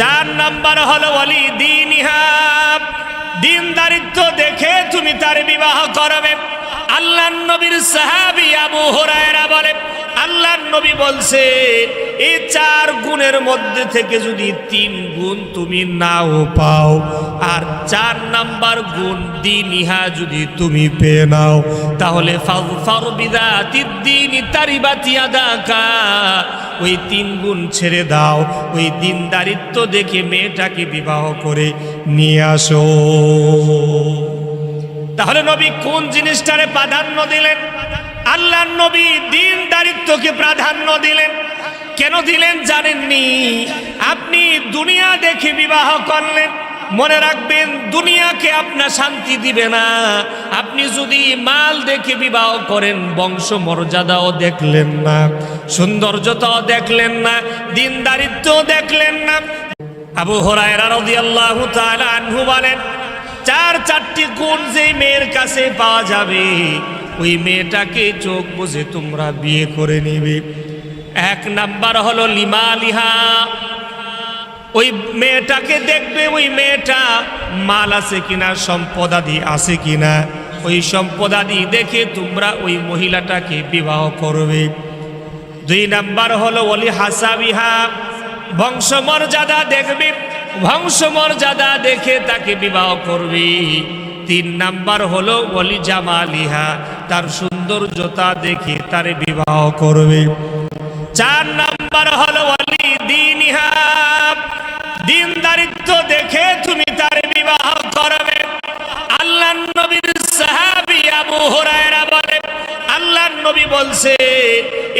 চার নাম্বার হলো অলি দিন ইহাব দিনদারিত্ব দেখে তুমি তার বিবাহ করবে। আল্লাহ নবীর সাহাবি আবু হুরায়রা বলে আল্লাহ নবী বলছে এই চার গুণের মধ্যে থেকে যদি তিন গুণ তুমি নাও পাও, আর চার নাম্বার গুণ দিন ইহা যদি তুমি পেয়ে নাও, তাহলে ফাগফার বিদাতিদ্দিন তারিবাতি আদাকা। ওই তিন গুণ ছেড়ে দাও। ওই দিনদারিত্ব দেখে মেয়েটাকে বিবাহ করে নিয়ে আসো। তাহলে নবী কোন জিনিসটারে প্রাধান্য দিলেন? আল্লাহ নবী দিন দিনদারিত্বকে প্রাধান্য দিলেন। কেন দিলেন জানেননি? আপনি দুনিয়া দেখে বিবাহ করলেন। মনে রাখবেন, দুনিয়াকে আপনার শান্তি দিবে না। আপনি যদি মাল দেখে বিবাহ করেন, বংশ মর্যাদাও দেখলেন না, সৌন্দর্যতাও দেখলেন না দিনদারিত্ব দেখলেন না। আবু হরায়রা বলেন, চার চারটি গুণ যে মেয়ের কাছে পাওয়া যাবে, ওই মেয়েটাকে চোখ বুঝে তোমরা বিয়ে করে নিবে। এক নাম্বার হলো লিমা লিহা ওই মেয়েটাকে দেখবে, ওই মেয়েটা মাল আছে কিনা, সম্পদাদি আছে কিনা, ওই সম্পদাদি দেখে তোমরা ওই মহিলাটাকে বিবাহ করবে। দুই নাম্বার হলো অলি হাসাবিহা, বংশমর্যাদা দেখবে, বংশমর্যাদা দেখে তাকে বিবাহ করবে। তিন নাম্বার হলো অলি জামালিহা, তার সৌন্দর্যতা দেখে তারে বিবাহ করবে। চার নাম্বার হলো অলি নবী বলছে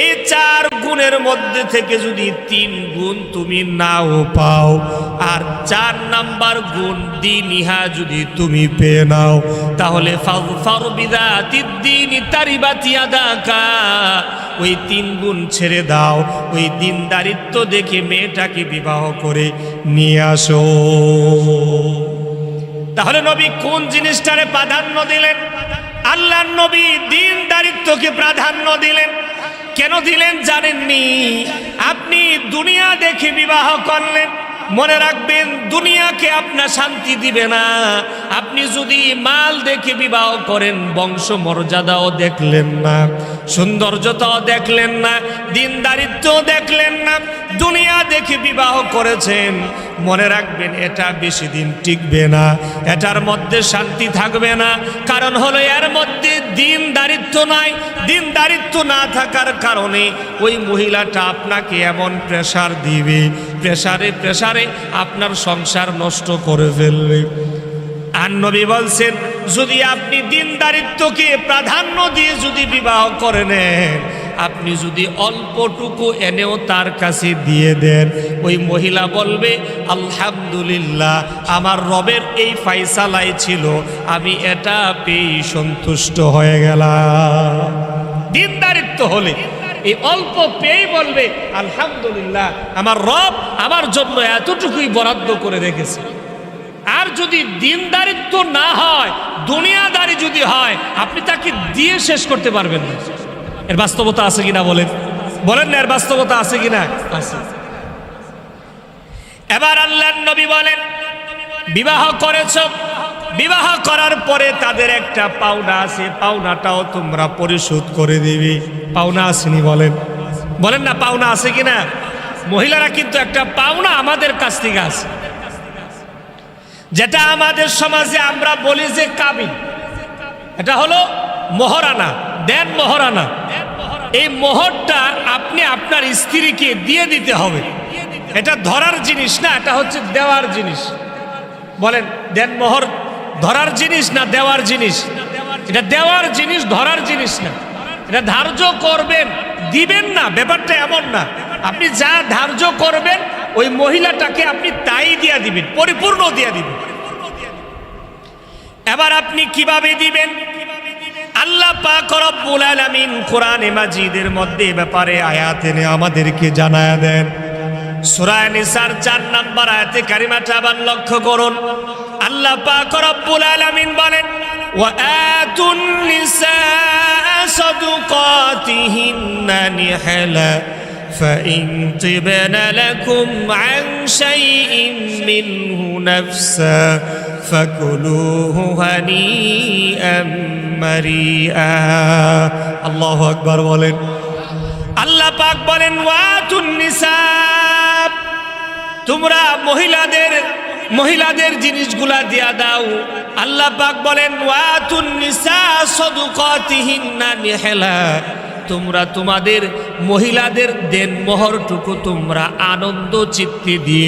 এই চার গুণের মধ্যে থেকে যদি তিন গুণ তুমি নাও পাও, আর চার নাম্বার গুণ দিন ইহা যদি তুমি পেয়ে নাও, তাহলে ওই তিন গুণ ছেড়ে দাও, ওই দিনদারিত্ব দেখে মেয়েটাকে বিবাহ করে নিয়ে আসো। তাহলে নবী কোন জিনিসটারে প্রাধান্য দিলেন? আল্লাহ নবী দিন দারিত্বকে প্রাধান্য দিলেন। কেন দিলেন জানেননি? আপনি দুনিয়া দেখে বিবাহ করলেন। মনে রাখবেন, দুনিয়াকে আপনার শান্তি দিবে না। আপনি যদি মাল দেখে বিবাহ করেন, বংশ মর্যাদাও দেখলেন না, সৌন্দর্যতাও দেখলেন না দিনদারিত্বও দেখলেন না দেখে বিবাহ করেছেন, মনে রাখবেন এটা বেশি দিন টিকবে না। এটার মধ্যে শান্তি থাকবে না। কারণ হলো এর মধ্যে দিন দারিত্ব নাই। দিন দারিত্ব না থাকার কারণে ওই মহিলাটা আপনাকে এমন প্রেসার দিবে। প্রেসারে প্রেসারে আপনার সংসার নষ্ট করে ফেলবে। আর নবী বলছেন, যদি আপনি দিনদারিত্বকে প্রাধান্য দিয়ে যদি বিবাহ করে নেন আপনি যদি অল্পটুকু এনেও তার কাছে দিয়ে দেন, ওই মহিলা বলবে, আলহামদুলিল্লাহ, আমার রবের এই ফাইসালাই ছিল, আমি এটা পেয়ে সন্তুষ্ট হয়ে গেলাম। দিনদারিত্ব হলে, এই অল্প পেয়েই বলবে, আলহামদুলিল্লাহ, আমার রব আমার জন্য এতটুকুই বরাদ্দ করে রেখেছে। আর যদি দিনদারিত্ব না হয়, দুনিয়াদারি যদি হয়, আপনি তাকে দিয়ে শেষ করতে পারবেন না। এর বাস্তবতা আছে কিনা বলেন? বলেন না, এর বাস্তবতা আছে কিনা? আছে। এবার আল্লাহ নবী বলেন, বিবাহ করেছ, বিবাহ করার পরে তাদের একটা পাওনা আছে, পাওনাটাও তোমরা পরিশোধ করে দিবে। পাওনা আসেনি বলেন। বলেন না, পাওনা আছে কিনা? মহিলারা কিন্তু একটা পাওনা আমাদের কাছ থেকে আছে। যেটা আমাদের সমাজে আমরা বলি যে কাবিন এটা হলো মহরানা, দেন মহরানা। এই মোহরটা আপনি আপনার স্ত্রীকে দিয়ে দিতে হবে। এটা ধরার জিনিস না, এটা হচ্ছে দেওয়ার জিনিস। বলেন, দেন মোহর, ধরার জিনিস না দেওয়ার জিনিস? এটা দেওয়ার জিনিস, ধরার জিনিস না। এটা ধার্য করবেন, দিবেন না, ব্যাপারটা এমন না। আপনি যা ধার্য করবেন, ওই মহিলাটাকে আপনি তাই দিয়া দিবেন, পরিপূর্ণ দিয়া দিবেন। এবার আপনি কীভাবে দিবেন? আল্লাহ পাক রব্বুল আলামিন কোরআনে মাজিদের মধ্যে এ ব্যাপারে আয়াত এনে আমাদেরকে জানায়া দেন সূরা নিসার 4 নাম্বার আয়াতে কারিমাটা আবার লক্ষ্য করুন আল্লাহ পাক রব্বুল আলামিন বলেন ওয়া আতুন নিসা সাদুকাতিহিন্না নিহলা فإن طبن لكم عن شيء منه نفسا فكلوه هنيئا مريئا الله أكبر বলেন আল্লাহ পাক বলেন ওয়াতুন নিসাব তোমরা মহিলাদের মহিলাদের জিনিসগুলা দিয়া দাও আল্লাহ পাক বলেন ওয়াতুন নিসা সদুকাতিহিন্না নিহেলা তোমরা তোমাদের মহিলাদের দেন মোহরটুকু তোমরা আনন্দ চিত্তে দিয়ে